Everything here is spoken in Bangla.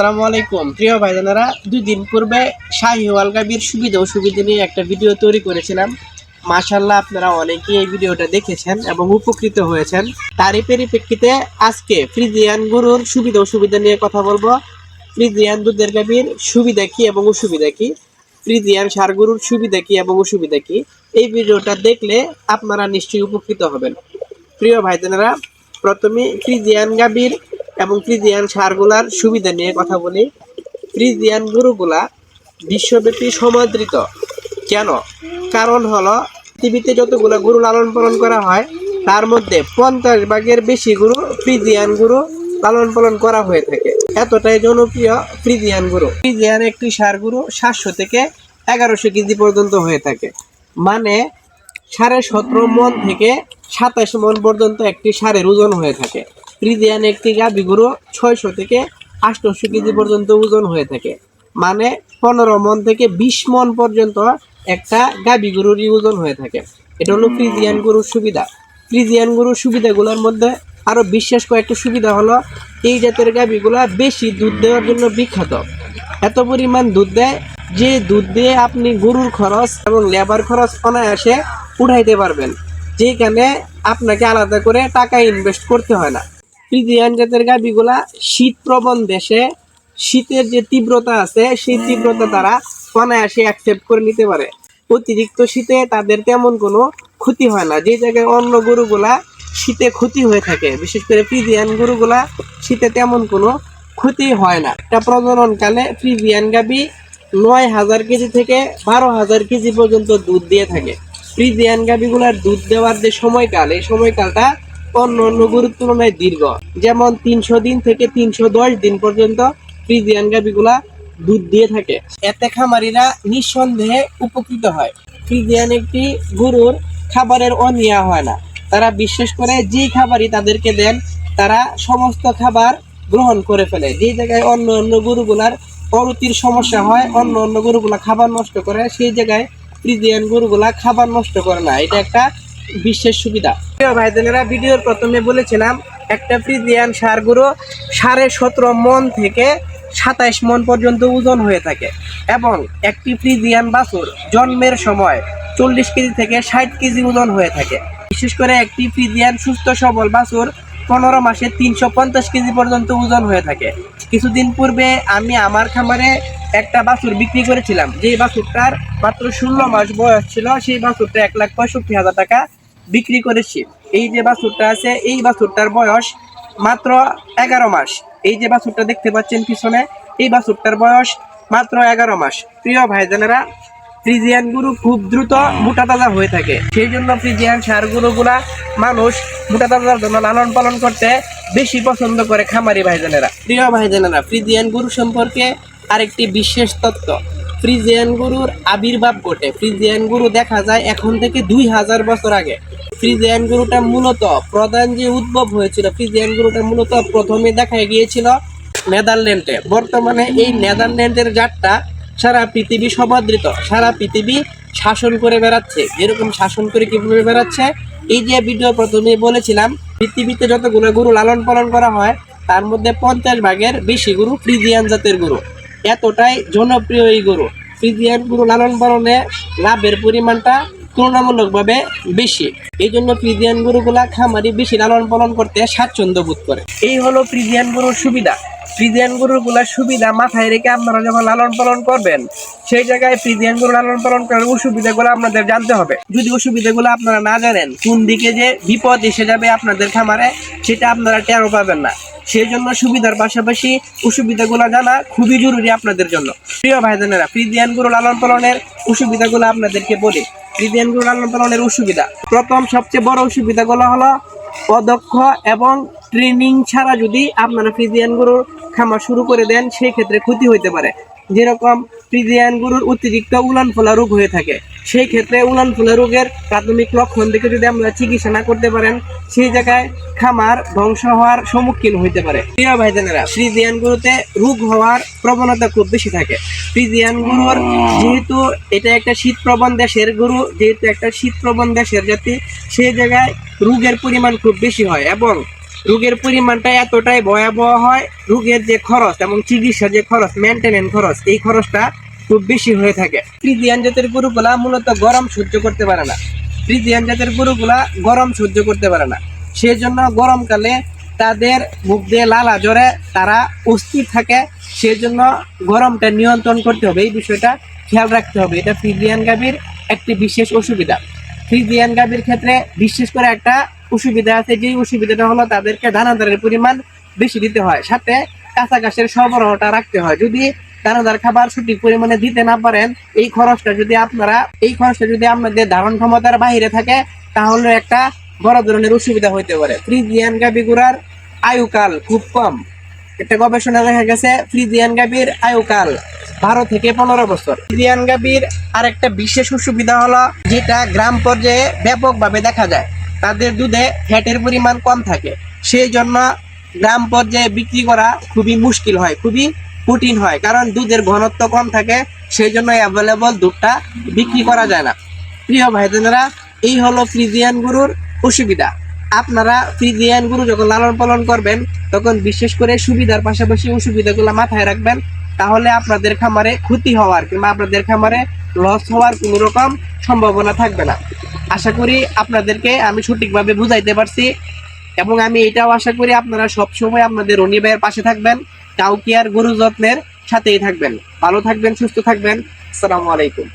আসসালামু আলাইকুম। প্রিয় ভাইজানেরা, দুই দিন পূর্বে শাহিওয়াল গাবির সুবিধা অসুবিধা নিয়ে একটা ভিডিও তৈরি করেছিলাম। মাশাল্লাহ আপনারা অনেকেই এই ভিডিওটা দেখেছেন এবং উপকৃত হয়েছেন। তারই পরিপ্রেক্ষিতে আজকে ফ্রিজিয়ান গরুর সুবিধা অসুবিধা নিয়ে কথা বলব। ফ্রিজিয়ান দুধের গাবির সুবিধা কি এবং অসুবিধা কী? ফ্রিজিয়ান সার গরুর সুবিধা কি এবং অসুবিধা কি? এই ভিডিওটা দেখলে আপনারা নিশ্চয়ই উপকৃত হবেন। প্রিয় ভাইজানেরা, প্রথমে ফ্রিজিয়ান গাবির এবং ফ্রিজিয়ান সারগুলার সুবিধা নিয়ে কথা বলি। ফ্রিজিয়ান গরুগুলা বিশ্বব্যাপী সমাদৃত। কেন? কারণ হলো, পৃথিবীতে যতগুলো গরু লালন পালন করা হয়, তার মধ্যে পঞ্চাশ ভাগের বেশি গরু ফ্রিজিয়ান গরু লালন পালন করা হয়ে থাকে। এতটাই জনপ্রিয় ফ্রিজিয়ান গরু। ফ্রিজিয়ান একটি সার গরু সাতশো থেকে এগারোশো কেজি পর্যন্ত হয়ে থাকে। মানে সাড়ে সতেরো মন থেকে সাতাশ মন পর্যন্ত একটি সারের ওজন হয়ে থাকে। ফ্রিজিয়ান একটি গাভী গরু ছয়শো থেকে আটশোশো কেজি পর্যন্ত ওজন হয়ে থাকে। মানে পনেরো মন থেকে বিশ মন পর্যন্ত একটা গাভী গরুরই ওজন হয়ে থাকে। এটা হলো ফ্রিজিয়ান গরুর সুবিধা। ফ্রিজিয়ান গরুর সুবিধাগুলোর মধ্যে আরও বিশেষ কয়েকটা সুবিধা হলো, এই জাতের গাভীগুলা বেশি দুধ দেওয়ার জন্য বিখ্যাত। এত পরিমাণ দুধ দেয় যে দুধ দিয়ে আপনি গরুর খরচ এবং লেবার খরচ অনায়াসে উঠাইতে পারবেন। যেখানে আপনাকে আলাদা করে টাকা ইনভেস্ট করতে হয় না। ফ্রিজিয়ান জাতের গাভীগুলা শীত প্রবণ দেশে শীতের যে তীব্রতা আছে, সেই তীব্রতা তারা অনায়াসে অ্যাকসেপ্ট করে নিতে পারে। অতিরিক্ত শীতে তাদের তেমন কোনো ক্ষতি হয় না। যে জায়গায় অন্য গরুগুলা শীতে ক্ষতি হয়ে থাকে, বিশেষ করে ফ্রিজিয়ান গরুগুলা শীতে তেমন কোনো ক্ষতি হয় না। একটা প্রজননকালে ফ্রিজিয়ান গাভি নয় হাজার কেজি থেকে বারো হাজার কেজি পর্যন্ত দুধ দিয়ে থাকে। ফ্রিজিয়ান গাভিগুলার দুধ দেওয়ার যে সময়কাল, এই সময়কালটা অন্য অন্য গরুর তুলনায় দীর্ঘ। যেমন তিনশো দিন থেকে তিনশো দশ দিন পর্যন্ত ফ্রিজিয়ান গাভিগুলা দুধ দিয়ে থাকে। এতে খামারিরা নিঃসন্দেহে উপকৃত হয়। ফ্রিজিয়ান একটি গরুর খাবারের অনিয়া হয় না। তারা বিশ্বাস করে যে খাবারই তাদেরকে দেন, তারা সমস্ত খাবার গ্রহণ করে ফেলে। যে জায়গায় অন্য অন্য গরুগুলার অরুতির সমস্যা হয়, অন্য অন্য গরুগুলা খাবার নষ্ট করে, সেই জায়গায় ফ্রিজিয়ান গরুগুলা খাবার নষ্ট করে না। এটা একটা বিশেষ সুবিধা। প্রিয় ভাইদেনেরা ভিডিওর প্রথমে বলেছিলাম, একটা ফ্রিজিয়ান সার গরু সাড়ে সতেরো মন থেকে সাতাইশ মন পর্যন্ত ওজন হয়ে থাকে এবং একটি ফ্রিজিয়ান বাছুর জন্মের সময় চল্লিশ কেজি থেকে ষাট কেজি ওজন হয়ে থাকে। বিশেষ করে একটি ফ্রিজিয়ান সুস্থ সবল বাছুর পনেরো মাসে তিনশো পঞ্চাশ কেজি পর্যন্ত ওজন হয়ে থাকে। কিছুদিন পূর্বে আমি আমার খামারে একটা বাছুর বিক্রি করেছিলাম। যেই বাছুরটার মাত্র ষোলো মাস বয়স ছিল, সেই বাছুরটা এক লাখ পঁয়ষট্টি হাজার টাকা বিক্রি করেছি। এই যে বাছুরটা আছে, এই বাছুরটার বয়স মাত্র এগারো মাস। এই যে বাছুরটা দেখতে পাচ্ছেন পিছনে, এই বাছুরটার বয়স মাত্র এগারো মাস। প্রিয় ভাইজানেরা, ফ্রিজিয়ান গরু খুব দ্রুত মোটা তাজা হয়ে থাকে। সেই জন্য ফ্রিজিয়ান সার গরুগুলা মানুষ মোটা তাজার জন্য লালন পালন করতে বেশি পছন্দ করে খামারি ভাইজানেরা। প্রিয় ভাইজানেরা, ফ্রিজিয়ান গরু সম্পর্কে আরেকটি বিশেষ তত্ত্ব ফ্রিজিয়ান গরুর আবির্ভাব ঘটে। ফ্রিজিয়ান গরু দেখা যায় এখন থেকে দুই হাজার বছর আগে। ফ্রিজিয়ান গরুটা মূলত প্রধান যে উদ্ভব হয়েছিল, ফ্রিজিয়ান গরুটা মূলত প্রথমে দেখা গিয়েছিল নেদারল্যান্ডে। বর্তমানে এই নেদারল্যান্ডের জাতটা সারা পৃথিবী সমাদৃত, সারা পৃথিবী শাসন করে বেড়াচ্ছে। যেরকম শাসন করে কীভাবে বেড়াচ্ছে? এই যে ভিডিও প্রথমে বলেছিলাম, পৃথিবীতে যতগুলো গরু লালন পালন করা হয়, তার মধ্যে পঞ্চাশ ভাগের বেশি গরু ফ্রিজিয়ান জাতের গরু। এতটাই জনপ্রিয় এই গরু। ফ্রিজিয়ান গরু লালন পালনে লাভের পরিমাণটা তুলনামূলকভাবে বেশি। এই জন্য ফ্রিজিয়ান গরুগুলা খামারি বেশি লালন পালন করতে স্বাচ্ছন্দ্য বোধ করে। এই হলো ফ্রিজিয়ান গরুর সুবিধা। ফ্রিজিয়ান গরুগুলার সুবিধা মাথায় রেখে আপনারা যখন লালন পালন করবেন, সেই জায়গায় ফ্রিজিয়ান গরু লালন পালন করার অসুবিধাগুলো আপনাদের জানতে হবে। যদি অসুবিধাগুলো আপনারা না জানেন, কোন দিকে যে বিপদ এসে যাবে আপনাদের খামারে, সেটা আপনারা টেরও পাবেন না। সেই জন্য সুবিধার পাশাপাশি অসুবিধাগুলো জানা খুবই জরুরি আপনাদের জন্য। প্রিয় ভাইজানেরা, ফ্রিজিয়ান গরু লালন পালনের অসুবিধাগুলো আপনাদেরকে বলি। ফ্রিজিয়ান গরু লালন পালনের অসুবিধা। প্রথম সবচেয়ে বড় অসুবিধাগুলো হলো অদক্ষ এবং ট্রেনিং ছাড়া যদি আপনারা ফ্রিজিয়ান গরুর খামার শুরু করে দেন, সেই ক্ষেত্রে ক্ষতি হইতে পারে। যেরকম ফ্রিজিয়ান গরুর অতিরিক্ত উলান ফোলা রোগ হয়ে থাকে। সেই ক্ষেত্রে উলান ফোলা রোগের প্রাথমিক লক্ষণ দেখে যদি আমরা চিকিৎসা না করতে পারেন, সেই জায়গায় খামার ধ্বংস হওয়ার সম্মুখীন হইতে পারে। প্রিয় ভাইজানেরা ফ্রিজিয়ান গরুতে রোগ হওয়ার প্রবণতা খুব বেশি থাকে। ফ্রিজিয়ান গরুর যেহেতু এটা একটা শীত প্রবণ দেশের গরু, যেহেতু একটা শীত প্রবণ দেশের জাতি, সেই জায়গায় রোগের পরিমাণ খুব বেশি হয় এবং রোগের পরিমাণটা এতটাই ভয়াবহ হয়, রোগের যে খরচ এবং চিকিৎসার যে খরচ মেনটেনেন্স খরচ, এই খরচটা খুব বেশি হয়ে থাকে। ফ্রিজিয়ান জাতের গরুগুলা মূলত গরম সহ্য করতে পারে না। ফ্রিজিয়ান জাতের গরুগুলা গরম সহ্য করতে পারে না। সেই জন্য গরমকালে তাদের মুখ দিয়ে লালা জ্বরে তারা অস্থির থাকে। সেই জন্য গরমটা নিয়ন্ত্রণ করতে হবে, এই বিষয়টা খেয়াল রাখতে হবে। এটা ফ্রিজিয়ান গাভীর একটি বিশেষ অসুবিধা। ফ্রিজিয়ান গাভীর ক্ষেত্রে বিশেষ করে একটা অসুবিধা আছে, যেই অসুবিধাটা হলো তাদেরকে দানাদারের পরিমাণ বেশি দিতে হয়। সাথে কাঁচা ঘাসের সরবরাহটা রাখতে হয়। যদি দানাদার খাবার সঠিক পরিমাণে দিতে না পারেন, এই খরচটা যদি আপনারা, এই খরচটা যদি আপনাদের ধারণ ক্ষমতার বাইরে থাকে, তাহলে একটা বড় ধরনের অসুবিধা হইতে পারে। ফ্রিজিয়ান গাভী গুড়ার আয়ুকাল খুব কম। একটা গবেষণা দেখা গেছে, ফ্রিজিয়ান গাভীর আয়ুকাল বারো থেকে পনেরো বছর। ফ্রিজিয়ান গাভীর আরেকটা বিশেষ অসুবিধা হলো, যেটা গ্রাম পর্যায়ে ব্যাপকভাবে দেখা যায়। তাদের দুধে ফ্যাটের পরিমাণ কম থাকে। সেই জন্য গ্রাম পর্যায়ে বিক্রি করা খুবই মুশকিল হয়, খুবই কঠিন হয়, কারণ দুধের ঘনত্ব কম থাকে সেই জন্য অ্যাভেলেবল দুধটা বিক্রি করা যায় না। প্রিয় ভাই বোনেরা এই হলো ফ্রিজিয়ান গরুর অসুবিধা। আপনারা ফ্রিজিয়ান গরু যখন লালন পালন করবেন, তখন বিশেষ করে সুবিধার পাশাপাশি অসুবিধাগুলো মাথায় রাখবেন, তাহলে আপনাদের খামারে ক্ষতি হওয়ার কিংবা আপনাদের খামারে লস হওয়ার কোনো রকম সম্ভাবনা থাকবে না। আশা করি আপনাদেরকে আমি সঠিকভাবে বুঝাইতে পারছি এবং আমি এটাও আশা করি আপনারা সবসময় আপনাদের রনি ভাইয়ের পাশে থাকবেন, কাউকে আর গুরু যত্নের সাথেই থাকবেন। ভালো থাকবেন, সুস্থ থাকবেন। আসসালামু আলাইকুম।